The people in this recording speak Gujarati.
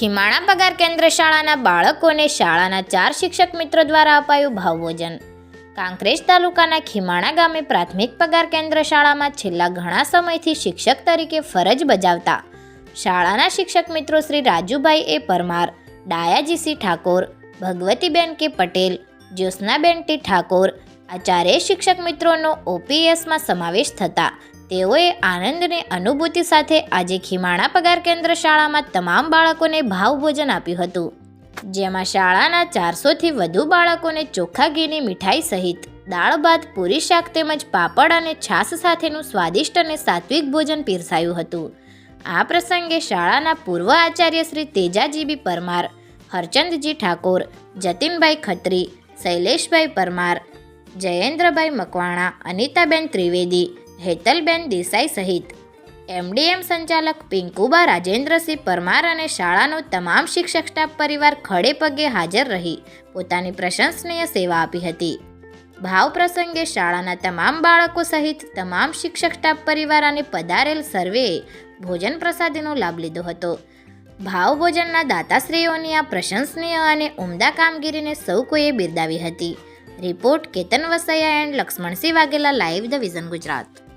ખીમાણા પગાર કેન્દ્ર શાળાના બાળકોને શાળાના ચાર શિક્ષક મિત્રો દ્વારા અપાયું ભાવભોજન. કાંકરેજ તાલુકાના ખીમાણા ગામે પ્રાથમિક પગાર કેન્દ્ર શાળામાં છેલ્લા ઘણા સમયથી શિક્ષક તરીકે ફરજ બજાવતા શાળાના શિક્ષક મિત્રો શ્રી રાજુભાઈ એ પરમાર, ડાયાજીસી ઠાકોર, ભગવતીબેન કે પટેલ, જ્યોત્સનાબેન ટી ઠાકોર આ ચારેય શિક્ષક મિત્રોનો ઓપીએસમાં સમાવેશ થતા તેઓએ આનંદને અનુભૂતિ સાથે આજે ખીમાણા પગાર કેન્દ્ર શાળામાં તમામ બાળકોને ભાવભોજન આપ્યું હતું, જેમાં શાળાના ચારસોથી વધુ બાળકોને ચોખ્ખા ઘીની મીઠાઈ સહિત દાળ, ભાત, પૂરી શાક તેમજ પાપડ અને છાશ સાથેનું સ્વાદિષ્ટ અને સાત્વિક ભોજન પીરસાયું હતું. આ પ્રસંગે શાળાના પૂર્વ આચાર્ય શ્રી તેજાજીબી પરમાર, હરચંદજી ઠાકોર, જતીનભાઈ ખત્રી, શૈલેષભાઈ પરમાર, જયેન્દ્રભાઈ મકવાણા, અનિતાબેન ત્રિવેદી હેતલબેન દેસાઈ સહિત. એમડીએમ સંચાલક પિંકુબા રાજેન્દ્રસિંહ પરમાર અને શાળાનો તમામ શિક્ષક સ્ટાફ પરિવાર ખડે પગે હાજર રહી પોતાની પ્રશંસનીય સેવા આપી હતી. ભાવ પ્રસંગે શાળાના તમામ બાળકો સહિત તમામ શિક્ષક સ્ટાફ પરિવાર અને પધારેલ સર્વેએ ભોજન પ્રસાદીનો લાભ લીધો હતો. ભાવ ભોજનના દાતાશ્રીઓની આ પ્રશંસનીય અને ઉમદા કામગીરીને સૌ કોઈએ બિરદાવી હતી. Report Ketan Vasaiya and Laxmansinh Vaghela, live the vision Gujarat.